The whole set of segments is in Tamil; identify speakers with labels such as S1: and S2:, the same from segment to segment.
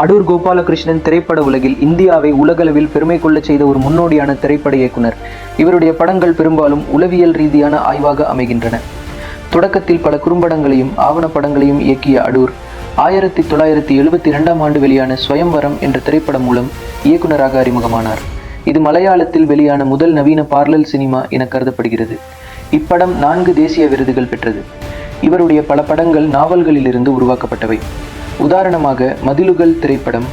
S1: அடூர் கோபாலகிருஷ்ணன் திரைப்பட உலகில் இந்தியாவை உலகளவில் பெருமை கொள்ளச் செய்த ஒரு முன்னோடியான திரைப்பட இயக்குனர். இவருடைய படங்கள் பெரும்பாலும் உளவியல் ரீதியான ஆய்வாக அமைகின்றன. தொடக்கத்தில் பல குறும்படங்களையும் ஆவணப்படங்களையும் இயக்கிய அடூர் ஆயிரத்தி தொள்ளாயிரத்தி எழுபத்தி இரண்டாம் ஆண்டு வெளியான ஸ்வயம்வரம் என்ற திரைப்படம் மூலம் இயக்குனராக அறிமுகமானார். இது மலையாளத்தில் வெளியான முதல் நவீன பார்லல் சினிமா என கருதப்படுகிறது. இப்படம் நான்கு தேசிய விருதுகள் பெற்றது. இவருடைய பல படங்கள் நாவல்களிலிருந்து உருவாக்கப்பட்டவை. உதாரணமாக மதிலுகள் திரைப்படம்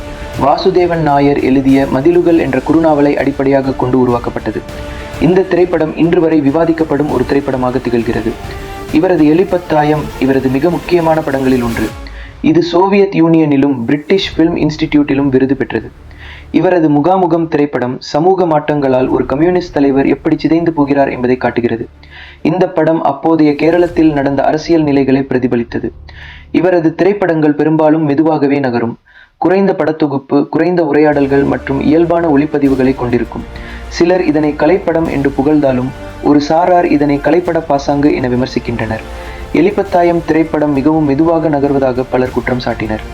S1: வாசுதேவன் நாயர் எழுதிய மதிலுகள் என்ற குறுநாவலை அடிப்படையாக கொண்டு உருவாக்கப்பட்டது. இந்த திரைப்படம் இன்று வரை விவாதிக்கப்படும் ஒரு திரைப்படமாக திகழ்கிறது. இவரது எலிப்பத்தாயம் இவரது மிக முக்கியமான படங்களில் ஒன்று. இது சோவியத் யூனியனிலும் பிரிட்டிஷ் ஃபிலிம் இன்ஸ்டிடியூட்டிலும் விருது பெற்றது. இவரது முகாமுகம் திரைப்படம் சமூக மாற்றங்களால் ஒரு கம்யூனிஸ்ட் தலைவர் எப்படி சிதைந்து போகிறார் என்பதை காட்டுகிறது. இந்த படம் அப்போதைய கேரளத்தில் நடந்த அரசியல் நிலைகளை பிரதிபலித்தது. இவரது திரைப்படங்கள் பெரும்பாலும் மெதுவாகவே நகரும். குறைந்த படத்தொகுப்பு குறைந்த உரையாடல்கள் மற்றும் இயல்பான ஒளிப்பதிவுகளை கொண்டிருக்கும். சிலர் இதனை கலைப்படம் என்று புகழ்ந்தாலும் ஒரு சாரார் இதனை கலைப்பட பாசாங்கு என விமர்சிக்கின்றனர். எலிப்பத்தாயம் திரைப்படம் மிகவும் மெதுவாக நகர்வதாக பலர் குற்றம் சாட்டினர்.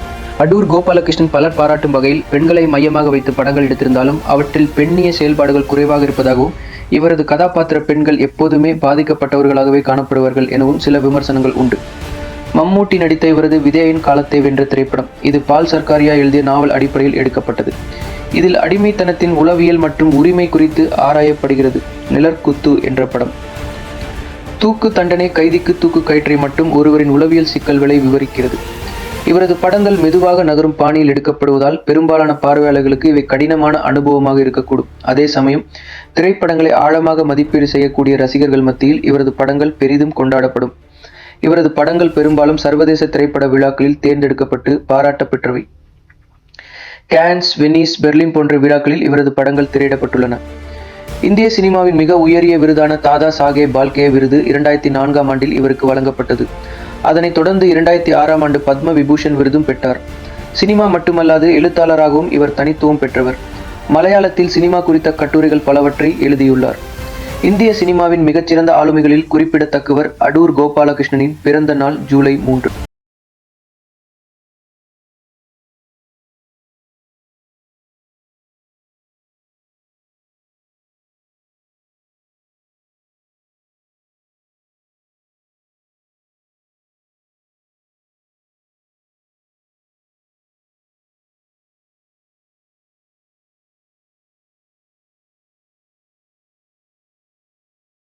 S1: அடூர் கோபாலகிருஷ்ணன் பலர் பாராட்டும் வகையில் பெண்களை மையமாக வைத்து படங்கள் எடுத்திருந்தாலும் அவற்றில் பெண்ணிய செயல்பாடுகள் குறைவாக இருப்பதாகவும் இவரது கதாபாத்திர பெண்கள் எப்போதுமே பாதிக்கப்பட்டவர்களாகவே காணப்படுவார்கள் எனவும் சில விமர்சனங்கள் உண்டு. மம்மூட்டி நடித்த இவரது விதேயின் காலத்தை வென்ற திரைப்படம் இது பால் சர்க்காரியா எழுதிய நாவல் அடிப்படையில் எடுக்கப்பட்டது. இதில் அடிமைத்தனத்தின் உளவியல் மற்றும் உரிமை குறித்து ஆராயப்படுகிறது நிழற்குத்து என்ற படம். தூக்கு தண்டனை கைதிக்கு தூக்கு கயிற்றை மட்டும் ஒருவரின் உளவியல் சிக்கல்களை விவரிக்கிறது. இவரது படங்கள் மெதுவாக நகரும் பாணியில் எடுக்கப்படுவதால் பெரும்பாலான பார்வையாளர்களுக்கு இவை கடினமான அனுபவமாக இருக்கக்கூடும். அதே சமயம் திரைப்படங்களை ஆழமாக மதிப்பீடு செய்யக்கூடிய ரசிகர்கள் மத்தியில் இவரது படங்கள் பெரிதும் கொண்டாடப்படும். இவரது படங்கள் பெரும்பாலும் சர்வதேச திரைப்பட விழாக்களில் தேர்ந்தெடுக்கப்பட்டு பாராட்ட பெற்றவை. கேன்ஸ் வெனிஸ் பெர்லின் போன்ற விழாக்களில் இவரது படங்கள் திரையிடப்பட்டுள்ளன. இந்திய சினிமாவின் மிக உயரிய விருதான தாதா சாஹேப் பால்கே விருது இரண்டாயிரத்தி நான்காம் ஆண்டில் இவருக்கு வழங்கப்பட்டது. அதனைத் தொடர்ந்து இரண்டாயிரத்தி ஆறாம் ஆண்டு பத்ம விபூஷன் விருதும் பெற்றார். சினிமா மட்டுமல்லாது எழுத்தாளராகவும் இவர் தனித்துவம் பெற்றவர். மலையாளத்தில் சினிமா குறித்த கட்டுரைகள் பலவற்றை எழுதியுள்ளார். இந்திய சினிமாவின் மிகச்சிறந்த ஆளுமைகளில் குறிப்பிடத்தக்கவர் அடூர் கோபாலகிருஷ்ணனின் பிறந்த நாள் ஜூலை மூன்று.